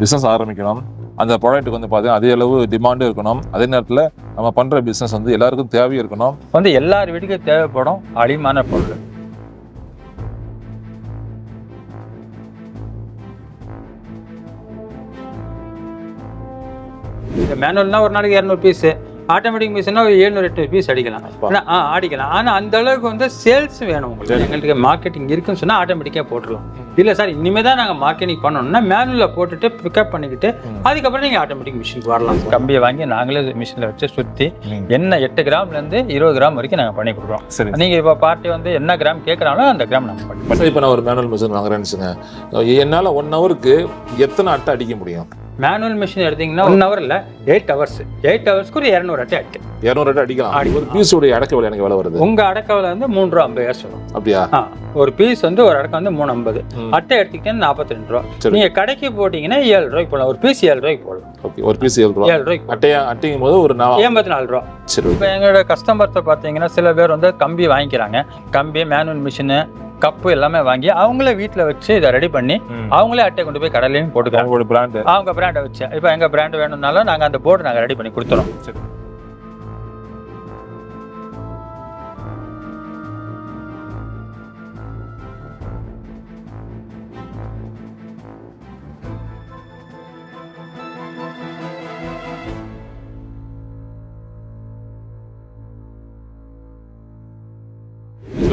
Business ஆரம்பிக்கணும். அந்த ப்ராடக்ட்டுக்கு வந்து பார்த்தீங்கன்னா அதே அளவு டிமாண்டும் இருக்கணும். அதே நேரத்தில் நம்ம பண்ணுற பிஸ்னஸ் வந்து எல்லாருக்கும் தேவையும் இருக்கணும். வந்து எல்லார் வீட்டுக்கும் தேவைப்படும் அழிமான பொருள். இந்த மேனுவல்னால் ஒரு நாளைக்கு இரநூறு பீஸு ஆட்டோமேட்டிக் மிஷினா ஒரு ஏழ்நூறு எட்டு பீஸ் அடிக்கலாம். ஆனா, ஆ அடிக்கலாம். ஆனால் அந்த அளவுக்கு வந்து சேல்ஸ் வேணும் உங்களுக்கு. எங்களுக்கு மார்க்கெட்டிங் இருக்குன்னு சொன்னால் ஆட்டோமேட்டிக்காக போட்டுடலாம் இல்லை சார் இனிமேல் தான் நாங்கள் மார்க்கெட்டிங் பண்ணணும்னா மேனுவலில் போட்டுட்டு பிக்கப் பண்ணிக்கிட்டு அதுக்கப்புறம் நீங்கள் ஆட்டோமேட்டிக் மிஷினுக்கு வரலாம் கம்பியை வாங்கி நாங்களே மிஷினில் வச்சு சுற்றி என்ன எட்டு கிராம்லேருந்து இருபது கிராம் வரைக்கும் நாங்கள் பண்ணி கொடுக்குறோம். சரி. நீங்கள் இப்போ பார்ட்டி வந்து என்ன கிராம் கேட்குறாங்களோ அந்த கிராம் நம்ம பண்ணி சரி இப்போ நான் ஒரு மேனுவல் மிஷின் வாங்குறேன்னு வச்சுங்க என்னால் ஒன் ஹவருக்கு எத்தனை அட்டை அடிக்க முடியும்? மேனுவல் மிஷின் எடுத்தீங்கன்னா ஒன் ஹவர் இல்லை எயிட் ஹவர்ஸ் எயிட் ஹவர்ஸ்க்கு ஒரு இரநூறு அட்டை அட்டு இரநூறு அட்டை அடிக்கலாம். ஒரு பீஸோடைய அடக்க விலை எனக்கு வேலை வருது. உங்கள் அடக்கவில் வந்து மூணு ரூபா ஐம்பது காசு வரும் அப்படியா? ஒரு பீஸ் வந்து ஒரு அடக்கம் வந்து மூணு ஐம்பது. அட்டை எடுத்துக்கிட்டீங்கன்னா நாற்பத்தி ரெண்டு ரூபா. நீங்கள் கடைக்கு போட்டிங்கன்னா ஏழு ரூபாய்க்கு போடலாம். ஒரு பீஸ் ஏழு ரூபாய்க்கு போடலாம். ஓகே ஒரு பீஸ் ஏழு ரூபா ஏழு ரூபாய்க்கு. அட்டையா அட்டையும் போது ஒரு எண்பத்தி நாலு ரூபா சரி இப்போ எங்களோட கஸ்டமர்ஸை பார்த்தீங்கன்னா சில பேர் வந்து கம்பி வாங்கிக்கிறாங்க. கம்பி மேனுவல் மிஷினு கப்பு எல்லாமே வாங்கி அவங்களே வீட்டில் வச்சு இதை ரெடி பண்ணி. அவங்களே அட்டை கொண்டு போய் கடையிலையும் போட்டுக்கிறாங்க அவங்க பிராண்டை வச்சு. இப்போ எங்கள் பிராண்ட் வேணும்னாலும் நாங்கள் அந்த போர்டு நாங்கள் ரெடி பண்ணி கொடுத்துறோம்.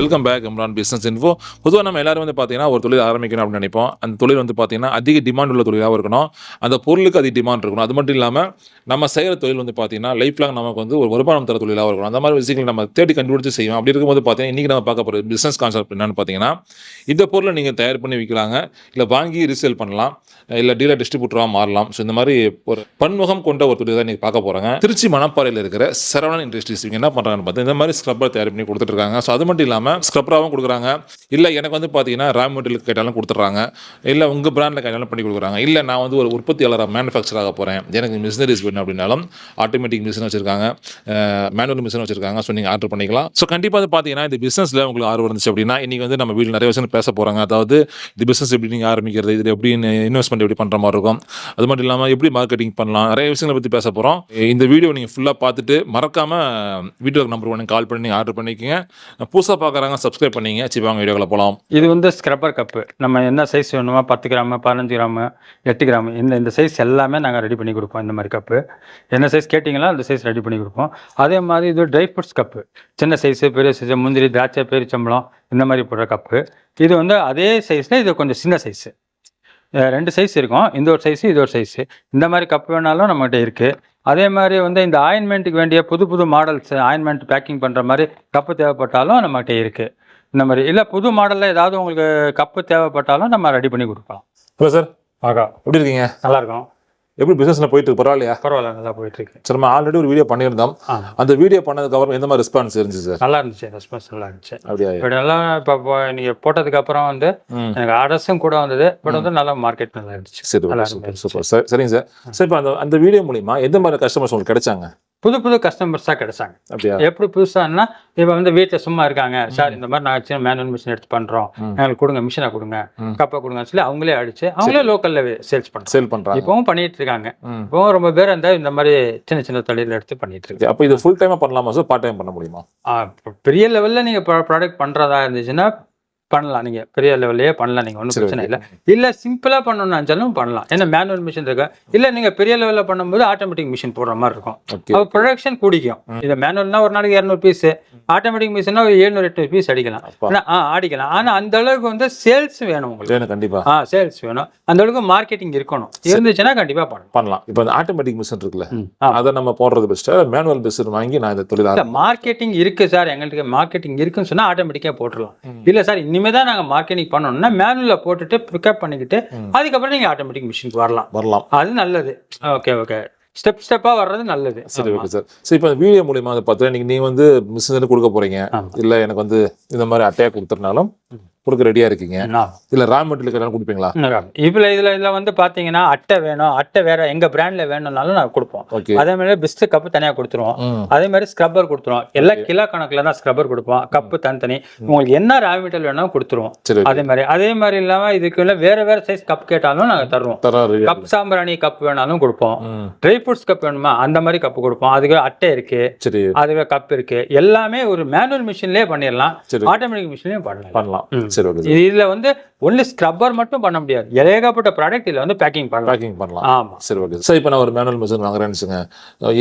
Welcome back Imran business info பொதுவாக நம்ம எல்லாரும் வந்து பார்த்தீங்கன்னா ஒரு தொழில் ஆரம்பிக்கணும் அப்படின்னு நினைப்போம். அந்த தொழில் வந்து பார்த்தீங்கன்னா அதிக டிமாண்ட் உள்ள தொழிலாகவும் இருக்கணும். அந்த பொருளுக்கு அதிக டிமாண்ட் இருக்கணும். அது மட்டும் இல்லாமல் நம்ம செய்கிற தொழில் வந்து பார்த்தீங்கன்னா லைஃப் லாங் நமக்கு வந்து ஒரு வருமானம் தர தொழிலாக இருக்கணும். அந்த மாதிரி விஷயங்கள் நம்ம தேடி கண்டுபிடிச்சு செய்வோம் அப்படி இருக்கும்போது பார்த்தீங்கன்னா இன்றைக்கி நம்ம பார்க்க போகிற பிஸ்னஸ் கான்செப்ட் என்னன்னு பார்த்தீங்கன்னா இந்த பொருளை நீங்கள் தயார் பண்ணி விற்கலாங்க இல்லை வாங்கி ரீசேல் பண்ணலாம். இல்லை டீலர் டிஸ்ட்ரிபியூட்டராக மாறலாம். ஸோ இந்த மாதிரி ஒரு பன்முகம் கொண்ட ஒரு தொழில் தான் நீங்கள் பார்க்க போகிறாங்க திருச்சி மணப்பாறையில் இருக்கிற சரவணன் இண்டஸ்ட்ரீஸ் இவங்க என்ன பண்ணுறாங்கன்னு பார்த்தா இந்த மாதிரி ஸ்க்ரப்பர் தயார் பண்ணி கொடுத்துட்டு இருக்காங்க. ஸோ அது மட்டும் இல்லாமல் ஸ்க்ரப்பராகவும் கொடுக்குறாங்க. இல்லை எனக்கு வந்து பார்த்தீங்கன்னா ரா மெட்டீரியல் கேட்டாலும் கொடுத்துட்றாங்க. இல்லை உங்கள் பிராண்டில் கேட்டாலும் பண்ணி கொடுக்குறாங்க. இல்லை நான் வந்து ஒரு உற்பத்தியாளராக மேனுஃபேக்சர் ஆக போகிறேன் எனக்கு மிஷினரிஸ் வேணும் அப்படின்னாலும் ஆட்டோமேட்டிக் மிஷின் வச்சிருக்காங்க. மேனுவல் மிஷின் வச்சுருக்காங்க. ஸோ நீங்கள் ஆர்டர் பண்ணிக்கலாம். ஸோ கண்டிப்பாக வந்து பார்த்தீங்கன்னா இந்த பிஸ்னஸில் உங்களுக்கு ஆர்வம் இருந்துச்சு அப்படின்னா இன்றைக்கி வந்து நம்ம வீட்டில் நிறைய விஷயம் பேச போகிறாங்க அதாவது இந்த பிஸ்னஸ் எப்படி நீங்கள் ஆரம்பிக்கிறது இது எப்படி இன்வெஸ்ட்மெண்ட் எப்படி பண்ணுற மாதிரி இருக்கும். அது மட்டும் இல்லாமல் எப்படி மார்க்கெட்டிங் பண்ணலாம் நிறைய விஷயங்களை பற்றி பேச போகிறோம் இந்த வீடியோ நீங்கள் ஃபுல்லாக பார்த்துட்டு மறக்காமல் வீடியோ நம்பர் ஒன்று கால் பண்ணி ஆர்டர் பண்ணிக்கோங்க. புதுசாக பார்க்குறாங்க சப்ஸ்கிரைப் பண்ணிங்க சரி வாங்க வீடியோவில் போகலாம் இது வந்து ஸ்க்ரப்பர் கப்பு நம்ம என்ன சைஸ் வேணுமோ பத்து கிராமு பதினஞ்சு கிராமு எட்டு கிராமு இந்த இந்த சைஸ் எல்லாமே நாங்கள் ரெடி பண்ணி கொடுப்போம் இந்த மாதிரி கப்பு என்ன சைஸ் கேட்டிங்களோ அந்த சைஸ் ரெடி பண்ணி கொடுப்போம். அதே மாதிரி இது ட்ரை ஃப்ரூட்ஸ் கப்பு சின்ன சைஸு பெரிய சைஸு முந்திரி திராட்சை பெருச்சம்பளம் இந்த மாதிரி போடுற கப்பு இது வந்து அதே சைஸில் இது கொஞ்சம் சின்ன சைஸு ரெண்டு சைஸ் இருக்கும். இந்த ஒரு சைஸு இது ஒரு சைஸு இந்த மாதிரி கப்பு வேணாலும் நம்மகிட்ட இருக்குது அதே மாதிரி வந்து இந்த ஆயின்மெண்ட்டுக்கு வேண்டிய புது புது மாடல்ஸ் ஆயின்மெண்ட் பேக்கிங் பண்ணுற மாதிரி கப்பு தேவைப்பட்டாலும் நம்மகிட்ட இருக்குது இந்த மாதிரி இல்லை புது மாடலில் ஏதாவது உங்களுக்கு கப்பு தேவைப்பட்டாலும் நம்ம ரெடி பண்ணி கொடுக்கலாம். ஹலோ சார் ஆகா எப்படி இருக்கீங்க? நல்லா இருக்கும். எப்படி பிஸ்னஸில் போயிட்டு இருக்கு? பரவாயில்லையா? பரவாயில்ல நல்லா போயிட்டு இருக்கு சரி நம்ம ஆல்ரெடி ஒரு வீடியோ பண்ணியிருந்தோம். அந்த வீடியோ பண்ணதுக்கப்புறம் எந்த மாதிரி ரெஸ்பான்ஸ் இருந்துச்சு சார் நல்லா இருந்துச்சு ரெஸ்பான்ஸ் நல்லா இருந்துச்சு. அப்படியா? பட் எல்லாம் இப்போ நீங்கள் போட்டதுக்கு அப்புறம் வந்து எனக்கு ஆர்டர்ஸும் கூட வந்தது பட் வந்து நல்லா மார்க்கெட் நல்லா இருந்துச்சு. சரி நல்லா சூப்பர். சூப்பர் சார் சரிங்க சார் சார் இப்போ அந்த அந்த வீடியோ மூலிமா எந்த மாதிரி கஸ்டமர்ஸ் உங்களுக்கு கிடைச்சாங்க? புது புது கஸ்டமர்ஸாக கிடைச்சாங்க. எப்படி புதுசானா இப்போ வந்து வீட்டில் சும்மா இருக்காங்க. சார் இந்த மாதிரி நான் சின்ன மேனுவல் மிஷின் எடுத்து பண்ணுறோம். எங்களுக்கு கொடுங்க மிஷினை கொடுங்க. கப்பை கொடுங்கன்னு சொல்லி அவங்களே அடிச்சு அவங்களே லோக்கலில் சேல்ஸ் பண்ணுறாங்க சேல் பண்ணுறாங்க இப்போவும் பண்ணிட்டு இருக்காங்க. இப்போவும் ரொம்ப பேர் அந்த இந்த மாதிரி சின்ன சின்ன தொழில் எடுத்து பண்ணிட்டு இருக்காங்க அப்போ இது ஃபுல் டைமாக பண்ணலாமா சார் பார்ட் டைம் பண்ண முடியுமா? பெரிய லெவலில் நீங்கள் ப்ராடக்ட் பண்ணுறதா இருந்துச்சுன்னா பண்ணலாம். நீங்கள் பெரிய லெவல்லையே பண்ணலாம். நீங்கள் ஒன்றும் பிரச்சனை இல்லை. இல்லை சிம்பிளாக பண்ணணும்னு நினச்சாலும் பண்ணலாம். ஏன்னா மேனுவல் மிஷின் இருக்கு. இல்லை நீங்கள் பெரிய லெவலில் பண்ணும்போது ஆட்டோமேட்டிக் மிஷின் போடுற மாதிரி இருக்கும். அப்போ ப்ரொடக்ஷன் கூடிக்கும். இது மேனுவல்னா ஒரு நாளைக்கு இரநூறு பீஸ் ஆட்டோமேட்டிக் மிஷினா ஒரு ஏழ்நூறு எட்டு பீஸ் அடிக்கலாம். அப்பா. ஆனா, ஆ அடிக்கலாம். ஆனால் அந்த அளவுக்கு வந்து சேல்ஸ் வேணும் உங்களுக்கு. வேணும் கண்டிப்பாக ஆ சேல்ஸ் வேணும். அந்த அளவுக்கு மார்க்கெட்டிங் இருக்கணும். இருந்துச்சுன்னா கண்டிப்பாக பண்ணணும் பண்ணலாம். இப்போ அந்த ஆட்டோமேட்டிக் மிஷின் இருக்குல்ல. அதை நம்ம போடுறது பெஸ்ட்டாக மேனுவல் மிஷின் வாங்கி நான் இந்த தொழில் மார்க்கெட்டிங் இருக்கு சார் எங்களுக்கு மார்க்கெட்டிங் இருக்குன்னு சொன்னா ஆட்டோமேட்டிக்கா போட்டுடலாம். இல்ல சார் இனிமே தான் நாங்க மார்க்கெட்டிங் பண்ணணும்னா மேனுவல்ல போட்டுட்டு பிக்கப் பண்ணிக்கிட்டு. அதுக்கப்புறம் நீங்க ஆட்டோமேட்டிக் மிஷினுக்கு வரலாம். வரலாம். அது நல்லது. ஓகே ஓகே ஸ்டெப் ஸ்டெப்பா வர்றது நல்லது. சரி. ஓகே சார் சரி இப்போ வீடியோ மூலியமா வந்து பார்த்தா நீங்கள் நீ வந்து மிஷின் கொடுக்க போறீங்க. இல்லை எனக்கு வந்து இந்த மாதிரி அட்டையாக கொடுத்துருனாலும் கொடுக்க ரெடியா இருக்கீங்க? இல்ல ரா மெட்டீரியல் கொடுப்பீங்களா? இப்ப இதுல இதுல வந்து பாத்தீங்கன்னா அட்டை வேணும். அட்டை வேற எங்க பிராண்ட்ல வேணும்னாலும் நாங்க கொடுப்போம். அதே மாதிரி பிஸ்ட் கப்பு தனியா கொடுத்துருவோம். அதே மாதிரி ஸ்க்ரப்பர் கொடுத்துருவோம். எல்லாம் கிலோ கணக்குல தான் ஸ்க்ரப்பர் கொடுப்போம். கப்பு தனித்தனி. உங்களுக்கு என்ன ரா மெட்டீரியல் வேணாலும் கொடுத்துருவோம். அதே மாதிரி அதே மாதிரி இல்லாம இதுக்கு உள்ள வேற வேற சைஸ் கப் கேட்டாலும் நாங்க தருவோம். கப் சாம்பிராணி கப் வேணாலும் கொடுப்போம். ட்ரை ஃப்ரூட்ஸ் கப் வேணுமா? அந்த மாதிரி கப் கொடுப்போம். அதுக்கு அட்டை இருக்கு. அதுக்கு கப் இருக்கு. எல்லாமே ஒரு மேனுவல் மிஷின்லயே பண்ணிடலாம் ஆட்டோமேட்டிக் மிஷின்லயும் பண்ணலாம். பண்ணலாம். சரி ஓகே இது- இதுல வந்து ஒன்லி ஸ்க்ரப்பர் மட்டும் பண்ண முடியாது. ஏகப்பட்ட ப்ராடக்ட் இதுல வந்து பேக்கிங் பண்ணலாம். பேக்கிங் பண்ணலாம். ஆமா. சரி ஓகே சார் இப்போ நான் ஒரு மேனுவல் மிஷின் வாங்குறேன்னு வச்சுங்க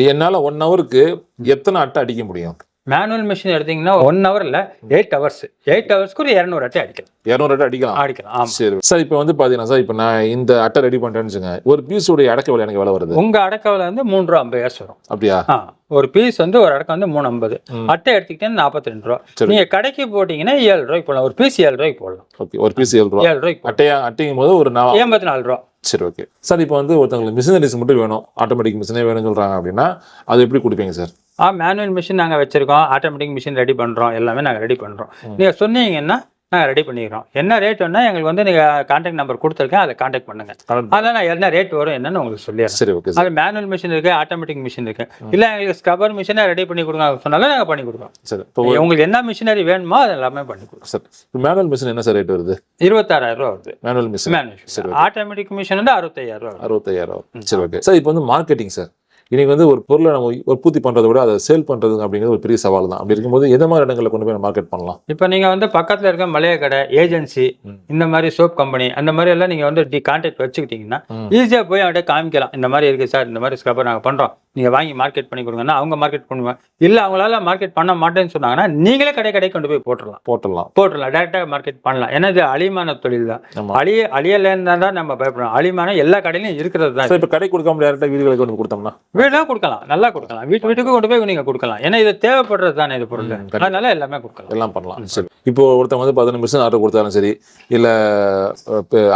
என்னால ஒன் ஹவருக்கு எத்தனை அட்டை அடிக்க முடியும்? மேனுவல் மிஷின் எடுத்தீங்கன்னா ஒன் ஹவர்ல எயிட் ஹவர்ஸ் எயிட் ஹவர்ஸ்க்கு ஒரு இரநூறு அட்டை அடிக்கலாம். இரநூறு அட்டை அடிக்கலாம். அடிக்கலாம் சரி. சார் இப்போ வந்து பாத்தீங்கன்னா சார் இப்போ நான் இந்த அட்டை ரெடி வச்சுங்க ஒரு பீஸோட அடக்க விலை எனக்கு வேலை வருது. உங்க அடக்கவில வந்து மூணு ரூபா ஐம்பது காசு வரும். அப்படியா? ஒரு பீஸ் வந்து ஒரு அடக்கம் வந்து மூணு ஐம்பது. அட்டை எடுத்துக்கிட்டீங்கன்னா நாற்பத்தி ரெண்டு ரூபா. சரி. நீங்க கடைக்கு போட்டீங்கன்னா ஏழு ரூபாய்க்கு போடலாம். ஒரு பீஸ் ஏழு ரூபாய்க்கு போடலாம். ஓகே ஒரு பீஸ் ஏழு ரூபா. ஏழு ரூபாய்க்கு அட்டையா அட்டையும் போது ஒரு நா- எண்பத்தி நாலு ரூபா. சரி ஓகே. சார் இப்போ வந்து ஒருத்தவங்களுக்கு மிஷினரிஸ் மட்டும் வேணும். ஆட்டோமேட்டிக் மிஷினே வேணும்னு சொல்றாங்க அப்படின்னா அது எப்படி கொடுப்பீங்க சார்? ஆ மேனுவல் மிஷின் நாங்க வச்சிருக்கோம். ஆட்டோமேட்டிக் மிஷின் ரெடி பண்றோம். எல்லாமே நாங்க ரெடி பண்றோம். நீங்க சொன்னீங்கன்னா நாங்க ரெடி பண்ணிக்கிறோம். என்ன ரேட் வேணா எங்களுக்கு வந்து நீங்க கான்டாக்ட் நம்பர் கொடுத்துருக்கேன். அதை கான்டாக்ட் பண்ணுங்க. அதான் நான் என்ன ரேட் வரும் என்னன்னு உங்களுக்கு சொல்லிடுறேன். சரி ஓகே அது மேனுவல் மிஷின் இருக்கு ஆட்டோமேட்டிக் மிஷின் இருக்கு. இல்ல எங்களுக்கு ஸ்க்ரப்பர் மிஷினை ரெடி பண்ணி கொடுங்க. சொன்னாலும் நாங்க பண்ணி கொடுப்போம். சரி இப்போ உங்களுக்கு என்ன மிஷினரி வேணுமோ அது எல்லாமே பண்ணி கொடுப்போம். சார் மேனுவல் மிஷின் என்ன சார் ரேட் வருது? இருபத்தாறாயிரம் ரூபா வருது. மேனுவல் மிஷின் மேனுவல் சரி, ஆட்டோமேட்டிக் மிஷின் வந்து அறுபத்தையாயிரம் ரூபா வருது. அறுபத்தையாயிரம் சரி ஓகே சார் இப்போ வந்து மார்க்கெட்டிங் சார் இன்னைக்கு வந்து ஒரு பொருளை நம்ம உற்பத்தி பண்றதை விட அதை சேல் பண்றது அப்படிங்கிறது ஒரு பெரிய சவால் தான் அப்படி இருக்கும்போது எந்த மாதிரி இடங்களில் கொண்டு போய் மார்க்கெட் பண்ணலாம் இப்போ நீங்க வந்து பக்கத்துல இருக்க மளிகை கடை ஏஜென்சி. இந்த மாதிரி சோப் கம்பெனி அந்த மாதிரி எல்லாம் நீங்க வந்து டி கான்டாக்ட் வச்சுக்கிட்டீங்கன்னா ம். ஈஸியா போய் அவன்கிட்ட காமிக்கலாம் இந்த மாதிரி இருக்கு சார் இந்த மாதிரி ஸ்க்ரப்பர் நாங்க பண்றோம் நீங்க வாங்கி மார்க்கெட் பண்ணி கொடுங்கன்னா அவங்க மார்க்கெட் பண்ணுவாங்க இல்ல அவங்களால மார்க்கெட் பண்ண மாட்டேன்னு சொன்னாங்கன்னா நீங்களே கடை கடை கொண்டு போய் போட்டுடலாம் போட்டுடலாம் போட்டுடலாம் டேரக்டா மார்க்கெட் பண்ணலாம். ஏன்னா இது அழிமான தொழில் தான். அழிய அழியலன்னு தான் நம்ம பயப்படணும். அழிமான எல்லா கடையிலும் இருக்கிறது தான் இப்போ கடை கொடுக்காம டேரக்டாக வீடுகளுக்கு கொண்டு கொடுத்தோம்னா? வீடெல்லாம் கொடுக்கலாம். நல்லா கொடுக்கலாம். வீட்டு வீட்டுக்கு கொண்டு போய் நீங்க கொடுக்கலாம். ஏன்னா இது தேவைப்படுறது தானே இது பொருள். அதனால எல்லாமே கொடுக்கலாம். எல்லாம் பண்ணலாம். சரி. இப்போ ஒருத்தவங்க வந்து பதினஞ்சு மிஷின் ஆர்டர் கொடுத்தாலும் சரி இல்ல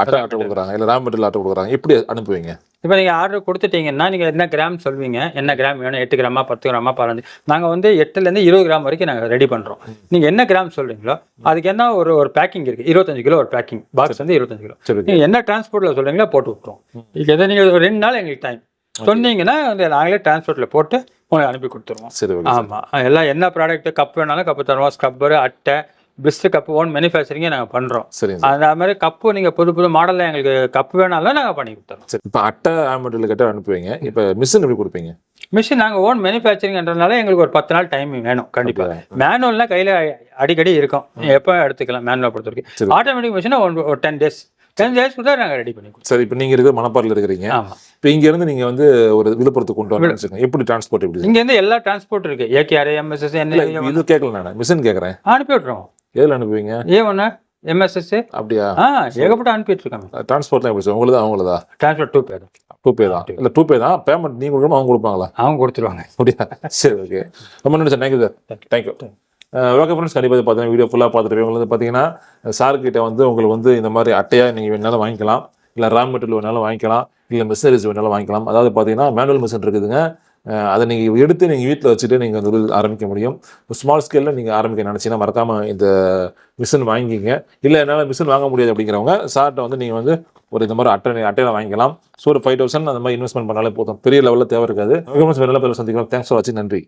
அட்டை ஆர்டர் கொடுக்குறாங்க இல்ல ரா மெட்டீரியல் ஆர்டர் கொடுக்குறாங்க எப்படி அனுப்புவீங்க? இப்போ நீங்கள் ஆர்டர் கொடுத்துட்டீங்கன்னா நீங்கள் என்ன கிராம் சொல்வீங்க? என்ன கிராம் வேணும்? எட்டு கிராமா பத்து கிராமா பதினஞ்சு நாங்கள் வந்து எட்டுலேருந்து இருபது கிராம் வரைக்கும் நாங்கள் ரெடி பண்ணுறோம் நீங்கள் என்ன கிராம் சொல்கிறீங்களோ அதுக்கு என்ன ஒரு ஒரு பேக்கிங் இருக்குது இருபத்தஞ்சு கிலோ ஒரு பேக்கிங் பாக்ஸ் வந்து இருபத்தஞ்சு கிலோ. நீங்கள் என்ன டிரான்ஸ்போர்ட்டில் சொல்கிறீங்களோ போட்டு விட்ருவோம் இது எதை நீங்கள் ஒரு ரெண்டு நாள் எங்களுக்கு டைம் சொன்னீங்கன்னா வந்து நாங்களே டிரான்ஸ்போர்ட்டில் போட்டு உங்களுக்கு அனுப்பி கொடுத்துருவோம். ஆமாம் எல்லாம் என்ன ப்ராடக்ட் கப் வேணாலும் கப்பு தருவோம். ஸ்க்ரப்பர் அட்டை பிஸ்ட் கப்பு ஓன் மேனுஃபேக்சரிங்கே நாங்கள் பண்ணுறோம் சார். அந்த மாதிரி கப்பு நீங்கள் புது புது மாடலில் எங்களுக்கு கப்பு வேணாலும் நாங்கள் பண்ணி கொடுத்துறோம். சரி இப்போ அட்டை ரா மெட்டீரியல் கேட்டால் அனுப்புவீங்க. இப்போ மிஷின் எப்படி கொடுப்பீங்க? மிஷின் நாங்கள் ஓன் மேனுஃபேக்சரிங்ன்றதுனால எங்களுக்கு ஒரு பத்து நாள் டைம் வேணும் கண்டிப்பாக அப்படியா? மேனுவல்னா கையில் அடிக்கடி இருக்கும். எப்போ எடுத்துக்கலாம் மேனுவல் பொறுத்த சரி. வரைக்கும் ஆட்டோமேட்டிக் மிஷினை ஒன் ஒரு டென் டேஸ் டென் டேஸ் கூட நாங்கள் ரெடி பண்ணி சரி இப்போ நீங்க இருக்கிற மணப்பாறையில் இருக்கிறீங்க. இப்போ இங்க இருந்து நீங்க வந்து ஒரு விழுப்புரத்துக்கு கொண்டு வச்சுக்கோங்க. எப்படி டிரான்ஸ்போர்ட் எப்படி இங்கேருந்து எல்லா டிரான்ஸ்போர்ட் இருக்கு. ஏகேஆர் எம்எஸ்எஸ் என்ன இது கேட்கல நான். மிஷின் கேட்குறேன் அனுப்பி விட்ருவோம் எதில் அனுப்புவீங்க? ஏ ஒன்று எம்எஸ்எஸ் அப்படியா? ஆ ஏகப்பட்ட அனுப்பிட்டு இருக்காங்க டிரான்ஸ்போர்ட்லாம் எப்படி சார்? உங்களுதா அவங்களதா? Transport to pay to pay தான். இல்லை டூ பே தான். பேமெண்ட் நீங்க கொடுக்கணும் அவங்க கொடுப்பாங்களா? அவங்க கொடுத்துருவாங்க. அப்படியா? சரி ஓகே ரொம்ப நன்றி sir. Thank you sir. Thank you okay friends கண்டிப்பாக பார்த்தீங்கன்னா வீடியோ ஃபுல்லாக பார்த்துட்டு உங்களுக்கு வந்து பார்த்தீங்கன்னா சார் கிட்ட வந்து உங்களுக்கு வந்து இந்த மாதிரி அட்டையாக நீங்கள் வேணாலும் வாங்கிக்கலாம். இல்லை ரா மெட்டீரியல் வேணாலும் வாங்கிக்கலாம். இல்லை மிஷினரிஸ் வேணாலும் வாங்கிக்கலாம். அதாவது பார்த்தீங்கன்னா மேனுவல் மிஷின் இருக்குதுங்க. அதை நீங்கள் எடுத்து நீங்கள் வீட்டில் வச்சுட்டு நீங்கள் அந்த தொழில் ஆரம்பிக்க முடியும். ஸ்மால் ஸ்கேலில் நீங்கள் ஆரம்பிக்க நினச்சிங்கன்னா மறக்காமல் இந்த மிஷின் வாங்கிக்கிங்க. இல்லை என்னால் மிஷின் வாங்க முடியாது அப்படிங்கிறவங்க சார்ட்டை வந்து நீங்கள் வந்து ஒரு இந்த மாதிரி அட்டை அட்டையில் வாங்கிக்கலாம். ஸோ ஒரு ஃபைவ் தௌசண்ட் அந்த மாதிரி இன்வெஸ்ட்மெண்ட் பண்ணாலே போதும். பெரிய லெவலில் தேவை இருக்காது. சந்திக்கலாம் தேங்க்ஸ் ஃபார் வாட்சிங் நன்றி.